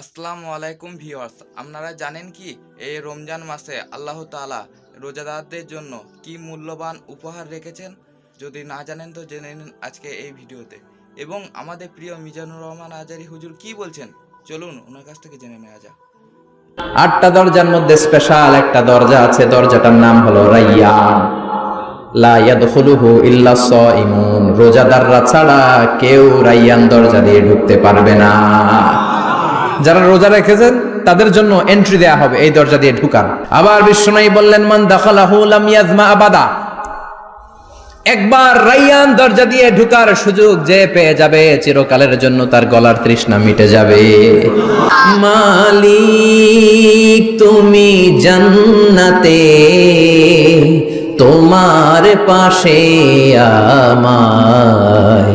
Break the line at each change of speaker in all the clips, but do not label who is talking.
আসসালামু আলাইকুম ভিউয়ার্স, আপনারা জানেন কি এই রমজান মাসে আল্লাহ তাআলা রোজাদারদের জন্য কি মূল্যবান উপহার রেখেছেন? যদি না জানেন তো জেনে নিন আজকে এই ভিডিওতে। এবং আমাদের প্রিয় মিজানুর রহমান আজারি হুজুর কি বলছেন? চলুন ওনার কাছ থেকে জেনে নেওয়া যাক।
আটটা দরজার মধ্যে স্পেশাল একটা দরজা আছে, দরজাটার নাম হলো রাইয়ান। রোজাদাররা ছাড়া কেউ রাইয়ান দরজা দিয়ে ঢুকতে পারবে না। যারা রোজা রেখেছেন, তাদের জন্য এন্ট্রি দেয়া হবে এই দরজা দিয়ে ঢুকার। আবার বিশ্বনবী বললেন, মান আবাদা। একবার রাইয়ান দরজা দিয়ে ঢুকার সুযোগ যে পেয়ে যাবে, চিরকালের জন্য তার গলার তৃষ্ণা মিটে যাবে। মালিক, তুমি জান্নাতে, তোমার পাশে আমায়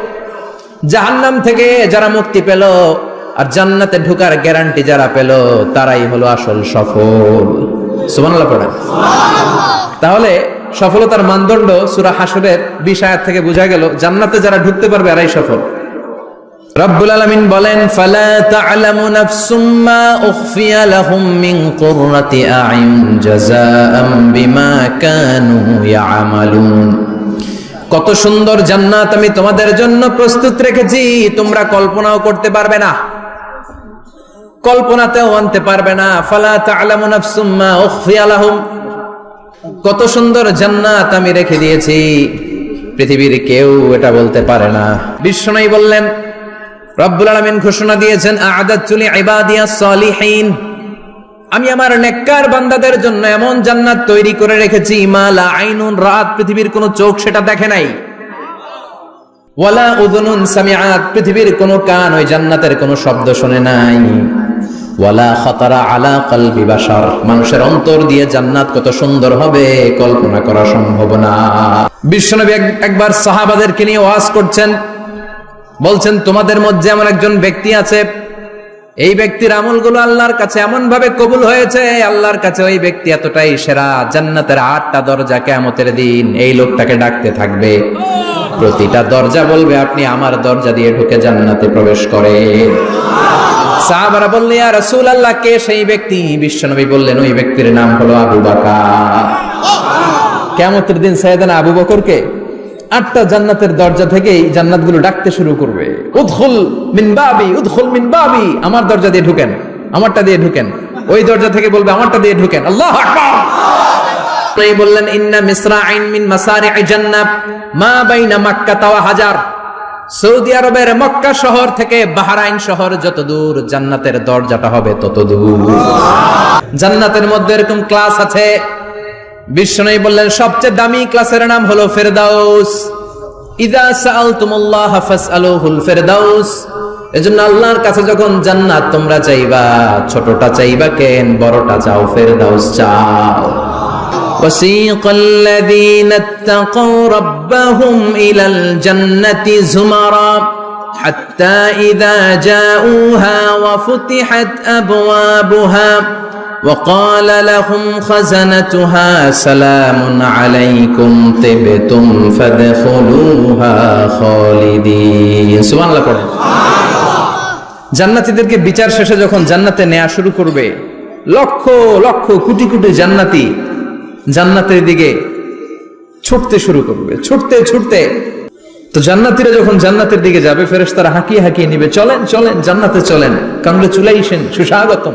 জাহান্নাম থেকে যারা মুক্তি পেল আর জান্নাতে ঢোকার গ্যারান্টি যারা পেল, তারাই হলো আসল সফল। সুবহানাল্লাহ তাহলে সফলতার মানদণ্ড সুরা হাসরের আয়াত থেকে বোঝা গেল, জান্নাতে যারা ঢুকতে পারবে এরাই সফল। রব্বুল আলামিন বলেন, ফালা তা'লামু নাফসুম মা উখফিয়া লাহুম মিন কুররাতি আ'য়ুন জাযাআম বিমা কানু ইয়ামালুন। কত সুন্দর জান্নাত আমি তোমাদের জন্য প্রস্তুত রেখেছি, তোমরা কল্পনাও করতে পারবে না। কল্পনাতেও আনতে পারবে না। ফালা তা'লামু নাফসুম মা উখফিয়া লাহুম। কত সুন্দর জান্নাত আমি রেখে দিয়েছি। পৃথিবীর কেউ এটা বলতে পারে না। বিশ্বনবী বললেন, রব্বুল আলামিন ঘোষণা দিয়েছেন আ'দাতুল ইবাদিয়াস সালিহিন। আমি আমার নেককার বান্দাদের জন্য এমন জান্নাত তৈরি করে রেখেছি, মালা, আইনুন, রাত, পৃথিবীর কোনো চোখ সেটা দেখে নাই। ওয়ালা উযুনুন সামিআত, পৃথিবীর কোনো কান ওই জান্নাতের কোনো শব্দ শুনে নাই। ওয়ালা খাতারা আলা কলবি বাশার, মানুষের অন্তর দিয়ে জান্নাত কত সুন্দর হবে, কল্পনা করা সম্ভব না। বিশ্বনবী এক- একবার সাহাবাদেরকে নিয়ে ওয়াজ করছেন। বলছেন, তোমাদের মধ্যে এমন একজন ব্যক্তি আছে এই ব্যক্তির আমলগুলো আল্লাহর কাছে এমন ভাবে কবুল হয়েছে, আল্লাহর কাছে ওই ব্যক্তি এতটাই সেরা, জান্নাতের আটটা দরজা কেমতের দিন এই লোকটাকে ডাকতে থাকবে। প্রতিটা দরজা বলবে, আপনি আমার দরজা দিয়ে ঢুকে জান্নাতে প্রবেশ করে সাহাবারা বললেন রাসূল আল্লাহ কে সেই ব্যক্তি? বিশ্বনবী বললেন, ওই ব্যক্তির নাম হলো আবু বকর। কেমতের দিন সাইয়েদানা আবু বকরকে আটটা জান্নাতের দরজা থেকেই জান্নাতগুলো ডাকতে শুরু করবে। উদখুল মিন বাবি, উদখুল মিন বাবি। আমার দরজা দিয়ে ঢুকেন, আমারটা দিয়ে ঢুকেন। ওই দরজা থেকে বলবে, আমারটা দিয়ে ঢুকেন। আল্লাহু এই বললেন, ইন্না মিসরাইন মিন জান্নাত, মা বাইনা মাক্কা ওয়া হাজার। সৌদি আরবের মক্কা শহর থেকে বাহরাইন শহর যত দূর জান্নাতের দরজাটা হবে তত দূর। জান্নাতের মধ্যে এরকম ক্লাস আছে বিশ্বনবী বললেন সবচেয়ে দামি ক্লাসের নাম হলো ফেরদাউস ইদা সাআলতুমুল্লাহ ফাসআলুহুল ফেরদাউস এজন্য আল্লাহর কাছে যখন জান্নাত তোমরা চাইবা ছোটটা চাইবা কেন বড়টা চাও ফেরদাউস চাও وسيق الذين اتقوا ربهم إلى الجنة زمرا حتى إذا جاءوها وفتحت أبوابها وقال لهم خزنتها سلام عليكم طبتم فادخلوها خالدين سبحان الله পড়েন জান্নাতীদেরকে বিচার শেষে যখন জান্নাতে নেওয়া শুরু করবে লক্ষ লক্ষ কোটি কোটি জান্নাতি জান্নাতের দিকে ছুটতে শুরু করবে ছুটতে ছুটতে তো জান্নাতীরা যখন জান্নাতের দিকে যাবে ফেরেশতারা হাঁকিয়ে হাঁকিয়ে নিবে চলেন চলেন জান্নাতে চলেন কংগ্রেচুলেশন সুস্বাগতম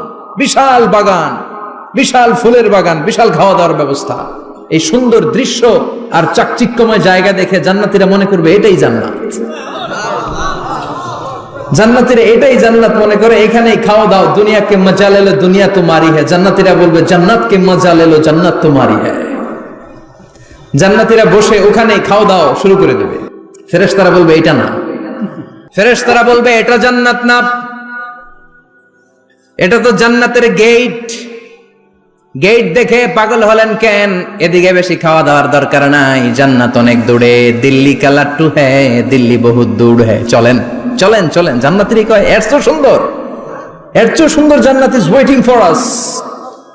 বিশাল বাগান, বিশাল ফুলের বাগান, বিশাল খাওয়া দাওয়ার ব্যবস্থা। এই সুন্দর দৃশ্য আর চাকচিক্যময় জায়গা দেখে জান্নাতীরা মনে করবে এটাই জান্নাত। জান্নাতীরা এটাই জান্নাত মনে করে, এখানেই খাওয়া দাও দুনিয়া কে মজা লেলো, দুনিয়া তোমারি হ্যাঁ জান্নাতীরা বলবে জান্নাত কে মজা লেলো, জান্নাত তোমারি হ্যাঁ জান্নাতীরা বসে ওখানে খাওয়া দাও শুরু করে দেবে। ফেরেশতারা বলবে, এটা না। ফেরেশতারা বলবে, এটা জান্নাত না। এটা তো জান্নাতের গেট গেট দেখে পাগল হলেন কেন? এদিকে বেশি খাওয়া দাওয়ার দরকার নাই। জান্নাত অনেক দূরে। দিল্লি কালাট্টু হ্যাঁ দিল্লি বহুত দূর হ্যাঁ চলেন চলেন চলেন। জান্নাতেরই কয়, এর তো সুন্দর। এর চেয়ে সুন্দর জান্নাত ইজ ওয়েটিং ফর আস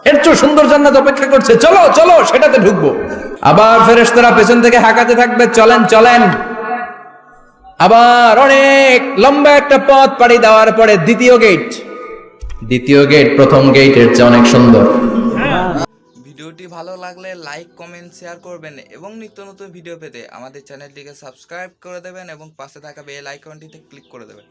এর চেয়ে সুন্দর জান্নাত অপেক্ষা করছে। চলো চলো, সেটাতে ঢুকবো। আবার ফেরেশতারা পেছন থেকে হাঁকাতে থাকবে। চলেন চলেন। আবার অনেক লম্বা একটা পথ পাড়ি দেওয়ার পরে দ্বিতীয় গেট দ্বিতীয় গেট প্রথম গেটের চেয়ে অনেক সুন্দর।
ভিডিওটি ভালো লাগলে লাইক কমেন্ট শেয়ার করবেন এবং নিত্য নতুন ভিডিও পেতে আমাদের চ্যানেলটিকে সাবস্ক্রাইব করে দেবেন এবং পাশে থাকা বেল আইকনটিতে ক্লিক করে দেবেন।